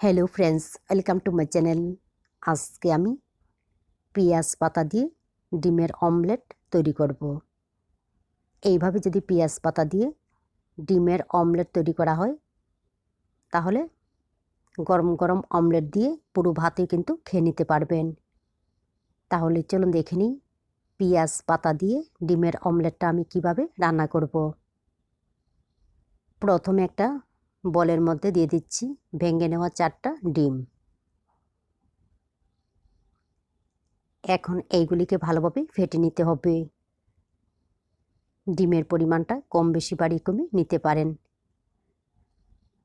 Hello friends welcome to my channel আজকে আমি পেঁয়াজ পাতা দিয়ে ডিমের অমলেট তৈরি করব। এইভাবে যদি পেঁয়াজ পাতা দিয়ে ডিমের অমলেট তৈরি করা হয়, তাহলে গরম গরম অমলেট দিয়ে পুরো ভাতে কিন্তু খেয়ে নিতে পারবেন। তাহলে চলুন দেখে নিই পেঁয়াজ পাতা দিয়ে ডিমের অমলেটটা আমি কীভাবে রান্না করব। প্রথমে একটা বলের মধ্যে দিয়ে দিচ্ছি ভেঙে নেওয়া চারটা ডিম। এখন এইগুলিকে ভালোভাবে ফেটে নিতে হবে। ডিমের পরিমাণটা কম বেশি বাড়ি কমে নিতে পারেন।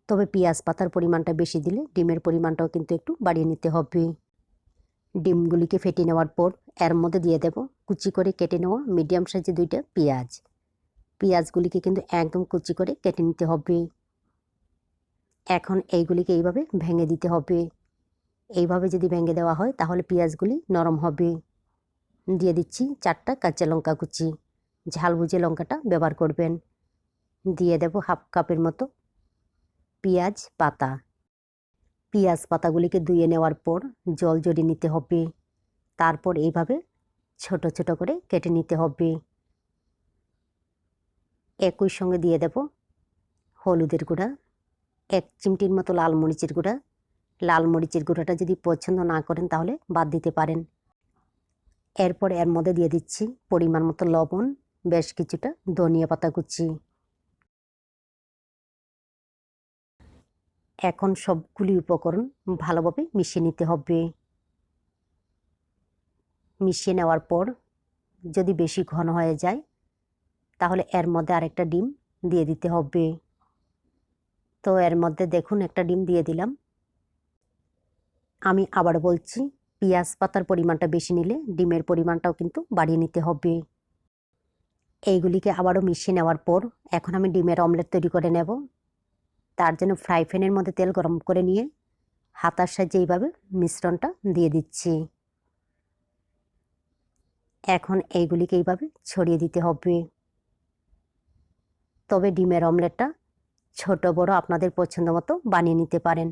তবে পেঁয়াজ পাতার পরিমাণটা বেশি দিলে ডিমের পরিমাণটাও কিন্তু একটু বাড়িয়ে নিতে হবে। ডিমগুলিকে ফেটে নেওয়ার পর এর মধ্যে দিয়ে দেব কুচি করে কেটে নেওয়া মিডিয়াম সাইজে দুইটা পেঁয়াজ। পেঁয়াজগুলিকে কিন্তু একদম কুচি করে কেটে নিতে হবে। এখন এইগুলিকে এইভাবে ভেঙে দিতে হবে। এইভাবে যদি ভেঙে দেওয়া হয়, তাহলে পেঁয়াজগুলি নরম হবে। দিয়ে দিচ্ছি চারটা কাঁচা লঙ্কা কুচি। ঝাল বুঝে লঙ্কাটা ব্যবহার করবেন। দিয়ে দেব হাফ কাপের মতো পেঁয়াজ পাতা। পেঁয়াজ পাতাগুলিকে ধুয়ে নেওয়ার পর জল জড়িয়ে নিতে হবে। তারপর এইভাবে ছোট ছোট করে কেটে নিতে হবে। একই সঙ্গে দিয়ে দেব হলুদের গুঁড়া। এক চিমটির মতো লাল মরিচের গুঁড়া। লাল মরিচের গুঁড়াটা যদি পছন্দ না করেন তাহলে বাদ দিতে পারেন। এরপর এর মধ্যে দিয়ে দিচ্ছি পরিমাণ মতো লবণ, বেশ কিছুটা ধনিয়া পাতা কুচি। এখন সবগুলি উপকরণ ভালোভাবে মিশিয়ে নিতে হবে। মিশিয়ে নেওয়ার পর যদি বেশি ঘন হয়ে যায়, তাহলে এর মধ্যে আরেকটা ডিম দিয়ে দিতে হবে। তো এর মধ্যে দেখুন একটা ডিম দিয়ে দিলাম। আমি আবার বলছি, পেঁয়াজ পাতার পরিমাণটা বেশি নিলে ডিমের পরিমাণটাও কিন্তু বাড়িয়ে নিতে হবে। এইগুলিকে আবারও মিশিয়ে নেওয়ার পর এখন আমি ডিমের অমলেট তৈরি করে নেব। তার জন্য ফ্রাই প্যানের মধ্যে তেল গরম করে নিয়ে হাতার সাহায্যে এইভাবে মিশ্রণটা দিয়ে দিচ্ছি। এখন এইগুলিকে এইভাবে ছড়িয়ে দিতে হবে। তবে ডিমের অমলেটটা ছোট বড় আপনাদের পছন্দ মতো বানিয়ে নিতে পারেন।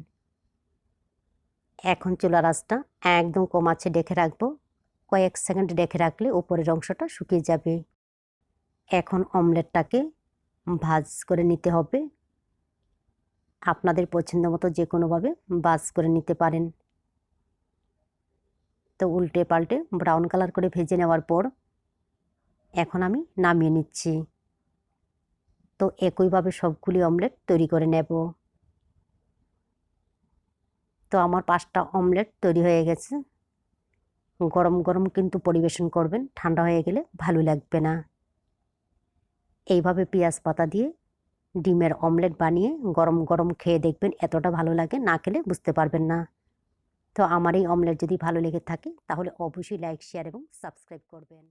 এখন চুলা রাসটা একদম কম আছে ডেকে রাখব। কয়েক সেকেন্ড ডেকে রাখলে উপরের অংশটা শুকিয়ে যাবে। এখন অমলেটটাকে ভাজ করে নিতে হবে। আপনাদের পছন্দ মতো যে কোনোভাবে বাজ করে নিতে পারেন। তো উল্টে পাল্টে ব্রাউন কালার করে ভেজে নেওয়ার পর এখন আমি নামিয়ে নিচ্ছি। তো একইভাবে সবগুলি অমলেট তৈরি করে নেব। তো আমার পাঁচটা অমলেট তৈরি হয়ে গেছে। গরম গরম কিন্তু পরিবেশন করবেন, ঠান্ডা হয়ে গেলে ভালো লাগবে না। এইভাবে পেঁয়াজ পাতা দিয়ে ডিমের অমলেট বানিয়ে গরম গরম খেয়ে দেখবেন এতটা ভালো লাগে, না খেলে বুঝতে পারবেন না। তো আমার এই অমলেট যদি ভালো লেগে থাকে, তাহলে অবশ্যই লাইক, শেয়ার এবং সাবস্ক্রাইব করবেন।